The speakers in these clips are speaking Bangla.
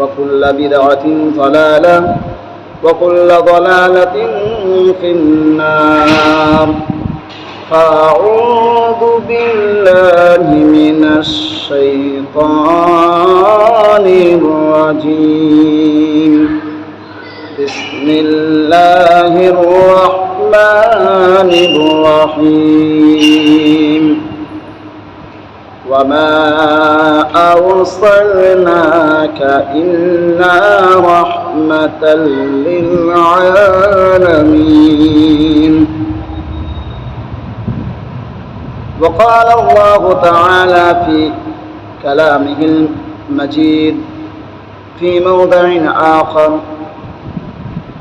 وكل بدعة ضلالة وكل ضلالة في النار. فأعوذ بالله من الشيطان الرجيم. بسم الله الرحمن الرحيم. وما أرسلناك إلا رحمة للعالمين وقال الله تعالى في كلامه المجيد في موضع آخر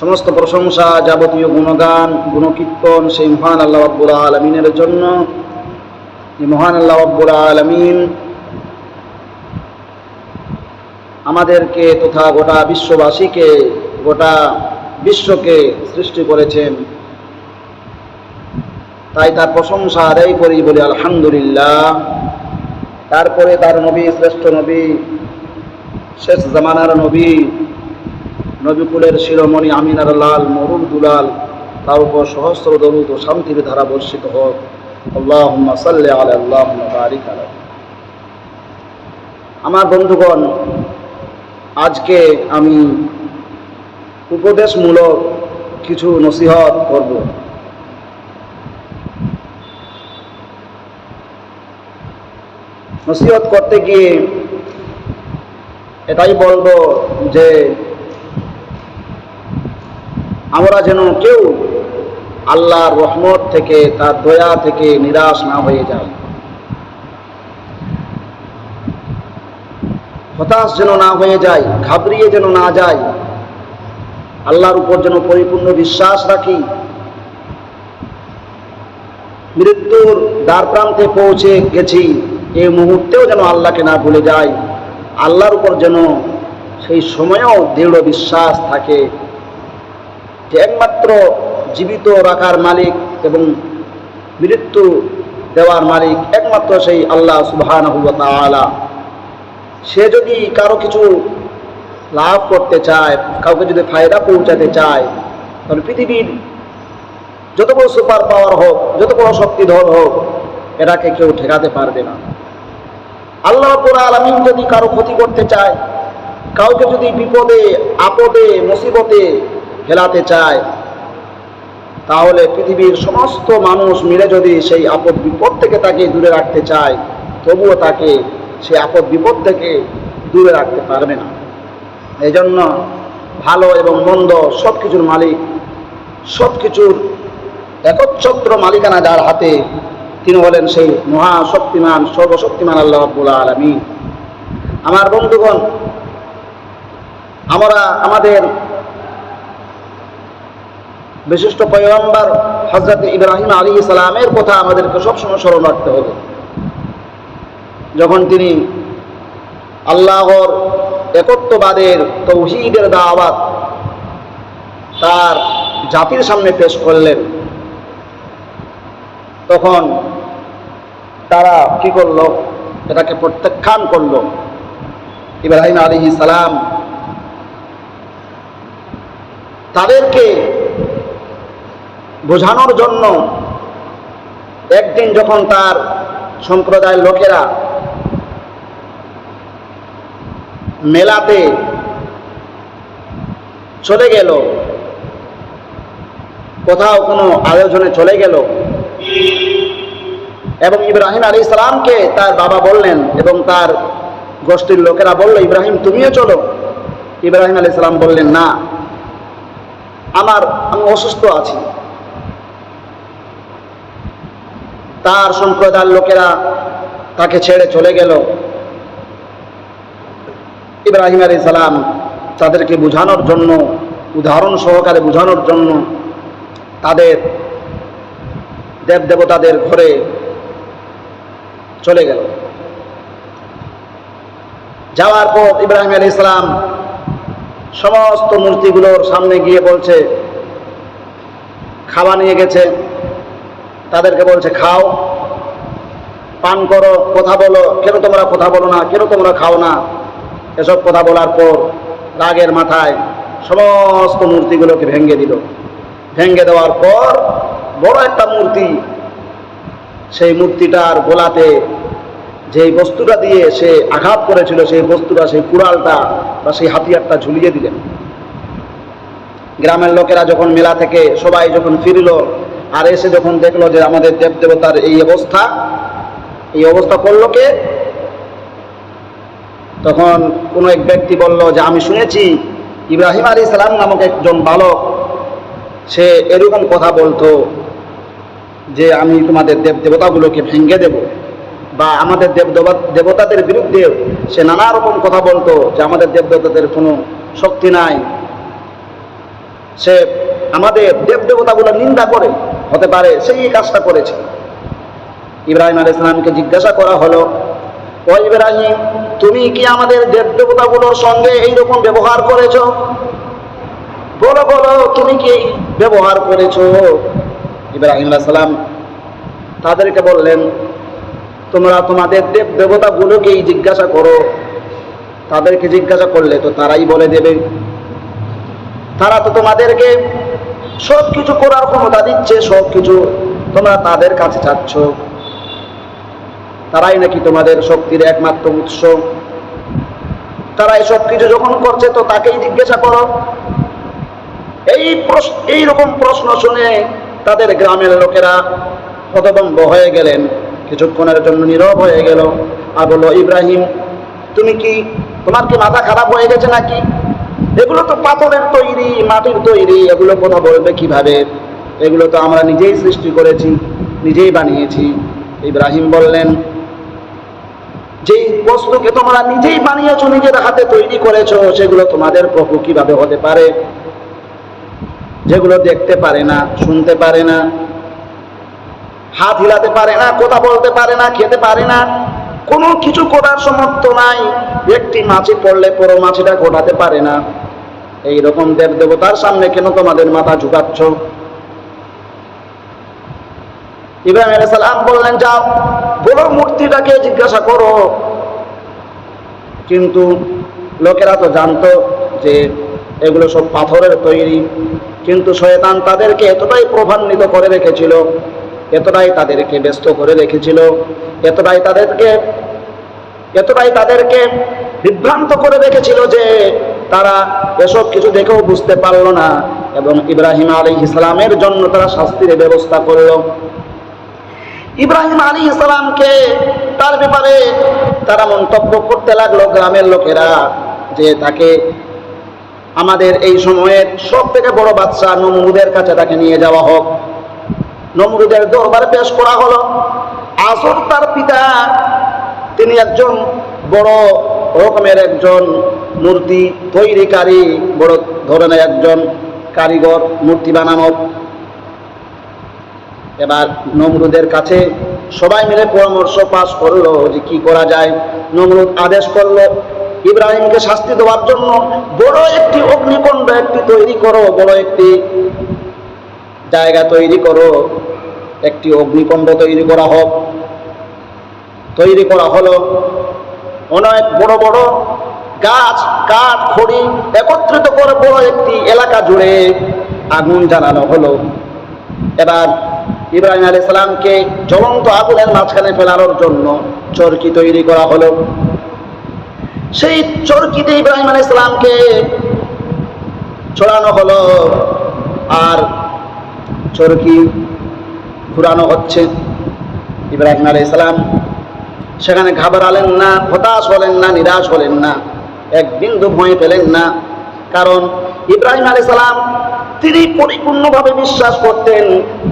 সমস্ত প্রশংসা যাবতীয় গুণগান, গুণকীর্তন সেই মহান আল্লাহ আব্বুল আলমিনের জন্য। মহান আল্লাহ আব্বুল আলমিন আমাদেরকে তথা গোটা বিশ্ববাসীকে, গোটা বিশ্বকে সৃষ্টি করেছেন। তাই তার প্রশংসা আদায় করি বলি আলহামদুলিল্লাহ। তারপরে তার নবী, শ্রেষ্ঠ নবী, শেষ জামানার নবী নবীকুলের শিরোমণি আমিনার লাল, মরুর দুলাল, তার উপর সহস্র দরুদ ও শান্তির ধারা বর্ষিত হোক। আল্লাহ সাল্লি আলা আল্লাহ আমার বন্ধুগণ, আজকে আমি উপদেশমূলক কিছু নসিহত করব। নসিহত করতে গিয়ে এটাই বলব যে আমরা যেন কেউ আল্লাহর রহমত থেকে, তার দয়া থেকে নিরাশ না হয়ে যায় হতাশ যেন না হয়ে যায় ঘাবড়িয়ে যেন না যায় আল্লাহর উপর যেন পরিপূর্ণ বিশ্বাস রাখি। মৃত্যুর দ্বার প্রান্তে পৌঁছে গেছি এই মুহূর্তেও যেন আল্লাহকে না ভুলে যায় আল্লাহর উপর যেন সেই সময়েও দৃঢ় বিশ্বাস থাকে। যে একমাত্র জীবিত রাখার মালিক এবং মৃত্যু দেওয়ার মালিক একমাত্র সেই আল্লাহ সুবহান আলা সে যদি কারও কিছু লাভ করতে চায়, কাউকে যদি ফায়দা পৌঁছাতে চায়, তাহলে পৃথিবীর যত বড় সুপার পাওয়ার হোক, যত বড় শক্তিধর হোক, এটাকে কেউ ঠেকাতে পারবে না। আল্লাহ পুরা আলমিন যদি কারও ক্ষতি করতে চায়, কাউকে যদি বিপদে, আপদে, মুসিবতে ফেলাতে চায়, তাহলে পৃথিবীর সমস্ত মানুষ মিলে যদি সেই আপদ বিপদ থেকে তাকে দূরে রাখতে চায়, তবুও তাকে সেই আপদ বিপদ থেকে দূরে রাখতে পারবে না। এই জন্য ভালো এবং মন্দ সব কিছুর মালিক সব কিছুর একচ্ছত্র মালিকানা যার হাতে, তিনি হলেন সেই মহাশক্তিমান, সর্বশক্তিমান আল্লাহ আব্বুল আলমী আমার বন্ধুগণ, আমরা আমাদের বিশিষ্ট পয়গম্বর হজরত ইব্রাহিম আলী ইসলামের কথা আমাদেরকে সবসময় স্মরণ রাখতে হবে। যখন তিনি আল্লাহর একত্ববাদের তৌহিদের দাওয়াত তার জাতির সামনে পেশ করলেন, তখন তারা কি করল? এটাকে প্রত্যাখ্যান করল। ইব্রাহিম আলী সালাম তাদেরকে বোঝানোর জন্য একদিন যখন তার সম্প্রদায়ের লোকেরা মেলাতে চলে গেল, কোথাও কোনো আয়োজনে চলে গেল, এবং ইব্রাহিম আলী ইসলামকে তার বাবা বললেন এবং তার গোষ্ঠীর লোকেরা বলল, ইব্রাহিম, তুমিও চলো। ইব্রাহিম আলী ইসলাম বললেন, না, আমার, আমি অসুস্থ আছি। তার সম্প্রদায়ের লোকেরা তাকে ছেড়ে চলে গেল। ইব্রাহিম আলী সালাম তাদেরকে বোঝানোর জন্য, উদাহরণ সহকারে বোঝানোর জন্য তাদের দেব দেবতাদের ঘরে চলে গেল। যাওয়ার পর ইব্রাহিম আলী ইসলাম সমস্ত মূর্তিগুলোর সামনে গিয়ে বলছে খাওয়া নিয়ে গেছে। তাদেরকে বলছে, খাও। পান করো, কথা বলো। কেন তোমরা কথা বলো না? কেন তোমরা খাও না? এসব কথা বলার পর রাগের মাথায় সমস্ত মূর্তিগুলোকে ভেঙে দিল। ভেঙে দেওয়ার পর বড় একটা মূর্তি, সেই মূর্তিটার গোলাতে যেই বস্তুটা দিয়ে সে আঘাত করেছিল, সেই বস্তুটা, সেই কুড়ালটা বা সেই হাতিয়ারটা ঝুলিয়ে দিলেন। গ্রামের লোকেরা যখন মেলা থেকে সবাই যখন ফিরল আর এসে যখন দেখল যে আমাদের দেব দেবতার এই অবস্থা এই অবস্থা করল কে? তখন কোনো এক ব্যক্তি বলল যে, আমি শুনেছি ইব্রাহিম আলী ইসলাম নামক একজন বালক, সে এরকম কথা বলতো যে, আমি তোমাদের দেব দেবতাগুলোকে ভেঙে দেব বা আমাদের দেব দেবতা- দেবতাদের বিরুদ্ধে সে নানা রকম কথা বলতো যে, আমাদের দেব দেবতাদের কোনো শক্তি নাই। সে আমাদের দেব দেবতাগুলো নিন্দা করে হতে পারে, সেই কাজটা করেছে। ইব্রাহিম আলী ইসলামকে জিজ্ঞাসা করা হলো, ও ইব্রাহিম, তুমি কি আমাদের দেব দেবতাগুলোর সঙ্গে এইরকম ব্যবহার করেছ? বলো বলো, তুমি কি ব্যবহার করেছ? ইব্রাহিম আলাইহিস সালাম তাদেরকে বললেন, তোমরা তোমাদের দেব দেবতাগুলোকেই জিজ্ঞাসা করো। তাদেরকে জিজ্ঞাসা করলে তো তারাই বলে দেবে। তারা তো তোমাদেরকে সব কিছু করার ক্ষমতা দিচ্ছে সব কিছু তোমরা তাদের কাছে চাচ্ছ। তারাই নাকি তোমাদের শক্তির একমাত্র উৎস। তারা এসব কিছু যখন করছে তো তাকেই জিজ্ঞাসা করো। এই প্রশ্ন, এইরকম প্রশ্ন শুনে তাদের গ্রামের লোকেরা হতভম্ব হয়ে গেলেন। কিছুক্ষণের জন্য নীরব হয়ে গেল। আর বলল, ইব্রাহিম, তুমি কি, তোমার কি মাথা খারাপ হয়ে গেছে নাকি? এগুলো তো পাথরের তৈরি, মাটির তৈরি, এগুলো কথা বলবে কীভাবে? এগুলো তো আমরা নিজেই সৃষ্টি করেছি, নিজেই বানিয়েছি। ইব্রাহিম বললেন, যেই বস্তুকে তোমরা নিজেই বানিয়েছো, নিজের হাতে তৈরি করেছ, সেগুলো তোমাদের প্রভু কীভাবে হতে পারে? যেগুলো দেখতে পারে না, শুনতে পারে না, হাত হিলাতে পারে না, কথা বলতে পারে না, খেতে পারে না কোনো কিছু করার সমর্থ নাই। একটি মাছি পড়লে পুরো মাছিটা ঘটাতে পারে না। এই রকম দেব দেবতার সামনে কেন তোমাদের মাথা ঝুঁকাচ্ছ? ইব্রাহিম সালাম বললেন, যাও বড় মূর্তিটাকে জিজ্ঞাসা করো। কিন্তু লোকেরা তো জানতো যে এগুলো সব পাথরের তৈরি। কিন্তু শয়তান তাদেরকে এতটাই প্রভান্বিত করে রেখেছিল এতটাই তাদেরকে ব্যস্ত করে রেখেছিল, এতটাই তাদেরকে এতটাই তাদেরকে বিভ্রান্ত করে রেখেছিল যে তারা এসব কিছু দেখেও বুঝতে পারল না এবং ইব্রাহিম আলী ইসলামের জন্য তারা শাস্তির ব্যবস্থা করল। ইব্রাহিম আলী ইসলামকে তার ব্যাপারে তারা মন্তব্য করতে লাগল গ্রামের লোকেরা যে তাকে আমাদের এই সময়ের সব থেকে বড় বাচ্চা নমুদের কাছে তাকে নিয়ে যাওয়া হোক। নমরুদের দরবারে পেশ করা হলো। আসর তার পিতা, তিনি একজন বড় রকমের একজন মূর্তি তৈরিকারী, বড় ধরনের একজন কারিগর, মূর্তি বানানোর। এবার নমরুদের কাছে সবাই মিলে পরামর্শ পাশ করল যে কি করা যায়। নমরুদ আদেশ করল, ইব্রাহিমকে শাস্তি দেওয়ার জন্য বড় একটি অগ্নিকুণ্ড একটি তৈরি করো, বড় একটি জায়গা তৈরি করো, একটি অগ্নিকুণ্ড তৈরি করা হোক। তৈরি করা হলো। অনেক বড় বড় গাছ, কাঠ, খড়ি একত্রিত করে বড় একটি এলাকা জুড়ে আগুন জ্বালানো হলো। এবার ইব্রাহিম আলী সালামকে জ্বলন্ত আগুনের মাঝখানে ফেলানোর জন্য চরকি তৈরি করা হলো। সেই চরকিতে ইব্রাহিম আলী সালামকে ছড়ানো হলো। আর চরকি ঘুরানো হচ্ছে। ইব্রাহিম আলী ইসলাম সেখানে ঘাবড়ালেন না, হতাশ হলেন না, নিরাশ হলেন না। এক বিন্দু ভয় পেলেন না। কারণ ইব্রাহিম আলী সালাম তিনি পরিপূর্ণভাবে বিশ্বাস করতেন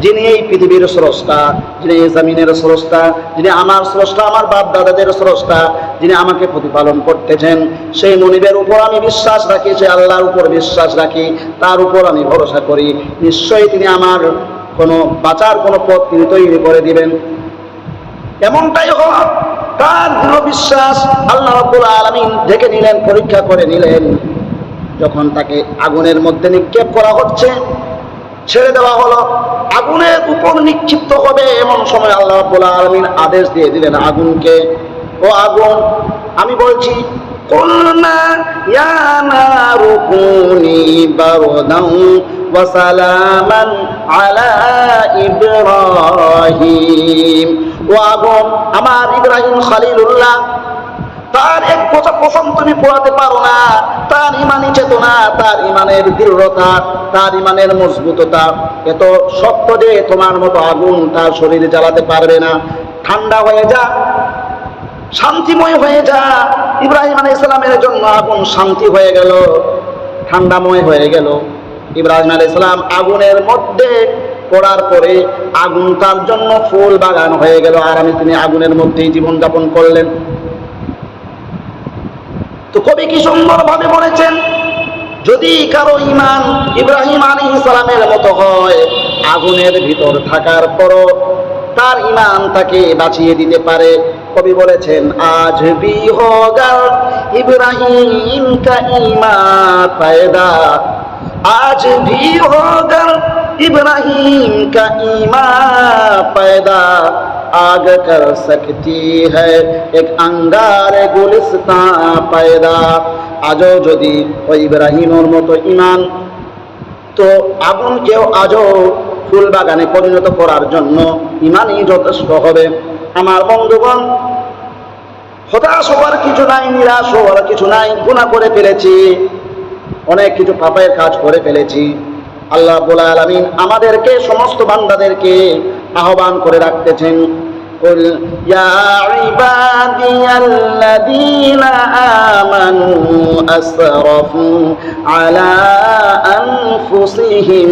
যিনি এই পৃথিবীর স্রষ্টা, যিনি এই জমিনের স্রষ্টা, যিনি আমার স্রষ্টা, আমার বাপ দাদাদের স্রষ্টা, যিনি আমাকে প্রতিপালন করতেছেন। সেই মনিবের উপর আমি বিশ্বাস রাখি সে আল্লাহর উপর বিশ্বাস রাখি, তার উপর আমি ভরসা করি। নিশ্চয়ই তিনি আমার কোনো বাঁচার কোনো পথ তিনি তৈরি করে দিবেন। এমনটাই হওয়া, তার দৃঢ় বিশ্বাস আল্লাহ রাব্বুল আলামিন দেখে নিলেন পরীক্ষা করে নিলেন। যখন তাকে আগুনের মধ্যে নিক্ষেপ করা হচ্ছে, ছেড়ে দেওয়া হলো। আগুনের উপর নিক্ষিপ্ত হবে এমন সময় আল্লাহ রাবুল্লাহ আলমিন আদেশ দিয়ে দিলেন আগুনকে। ও আগুন, আমি বলছি আমার ইব্রাহিম খালিলুল্লাহ তার এক কথা পছন্দ তুমি পড়াতে পারো না? তার ইমানি চেতনা, তার ইমানের দৃঢ়তা, তার ইমানের মজবুততা। এত শক্ত যে তোমার মতো আগুন তার শরীরে জ্বালাতে পারবে না। ঠান্ডা হয়ে যা, শান্তিময় হয়ে যা। ইব্রাহিম আলী ইসলামের জন্য আগুন শান্তি হয়ে গেল, ঠান্ডাময় হয়ে গেল। ইব্রাহিম আলী ইসলাম আগুনের মধ্যে পড়ার পরে আগুন তার জন্য ফুল বাগান হয়ে গেল। আর আমি তিনি আগুনের মধ্যেই জীবনযাপন করলেন। তো কবি কি সুন্দর ভাবে বলেছেন? যদি কারও ইমান ইব্রাহিম আলী ইসলামের মতো হয়, আগুনের ভিতর থাকার পরও তার ইমান তাকে বাঁচিয়ে দিতে পারে। কবি বলেছেন, আজ বি ইব্রাহিম কা ইমা ফায়দা আজ ভি ইব্রাহিম কা ইমা ফায়দা आग कर सकती है एक अंगार गुलिस्तान पैदा আজও যদি ওই ইব্রাহিমের মতো ইমান তো আগুনকেও আজও ফুল বাগানে পরিণত করার জন্য ইমানই যথেষ্ট হবে আমার বন্ধুগণ হতাশ হওয়ার কিছু নাই নিরাশ হওয়ার কিছু নাই গুণা করে ফেলেছি অনেক কিছু পাপের কাজ করে ফেলেছি আল্লাহ বোলা আলমিন আমাদেরকে সমস্ত বান্দাদেরকে আহ্বান করে রাখতেছেন قل يا عبادي الذين آمنوا أسرفوا على أنفسهم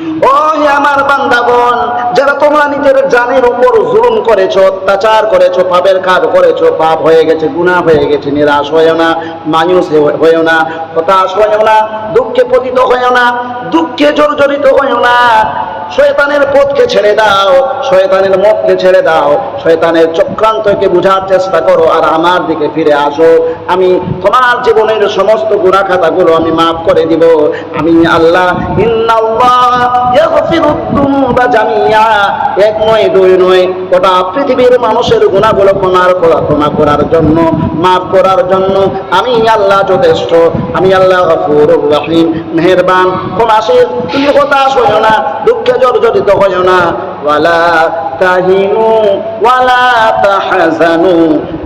আমার তোমরা নিজের জানের উপর জুলুম করেছ, অত্যাচার করেছ কাজ করেছ, পাপ হয়ে গেছে হয়ে গেছে, নিরাশ হয়েও না না, হতাশ হয়েও না, দুঃখে পতিত না, দুঃখে না। শয়তানের পথকে ছেড়ে দাও, শয়তানের মতকে ছেড়ে দাও, শয়তানের চক্রান্তকে বুঝার চেষ্টা করো আর আমার দিকে ফিরে আসো। আমি তোমার জীবনের সমস্ত গুণা খাতাগুলো আমি মাফ করে দিব। আমি আল্লাহ এক নয়, দুই নয় পৃথিবীর মানুষের করার জন্য করার জন্য। আমি আল্লাহ যথেষ্ট, আমি আল্লাহ মেহেরবান তুমি হতাশ না, দুঃখে জর্জরিত হইও না। ওয়ালা তাহিনু ওয়ালা তাহজানু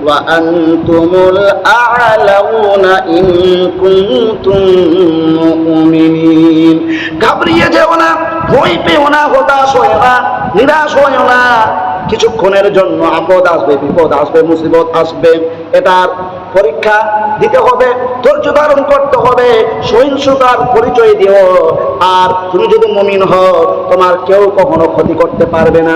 وأنتم الأعلون إن كنتم مؤمنين ঘাবড়িয়ে যেও না ভয় পেও না হতাশ হয়েও না নিরাশ হয়েও না কিছুক্ষণের জন্য আপদ আসবে, বিপদ আসবে, মুসিবত আসবে। এটার পরীক্ষা দিতে হবে, ধৈর্য ধারণ করতে হবে, সহিংসতার পরিচয় দিও। আর তুমি যদি মমিন হও, তোমার কেউ কখনো ক্ষতি করতে পারবে না।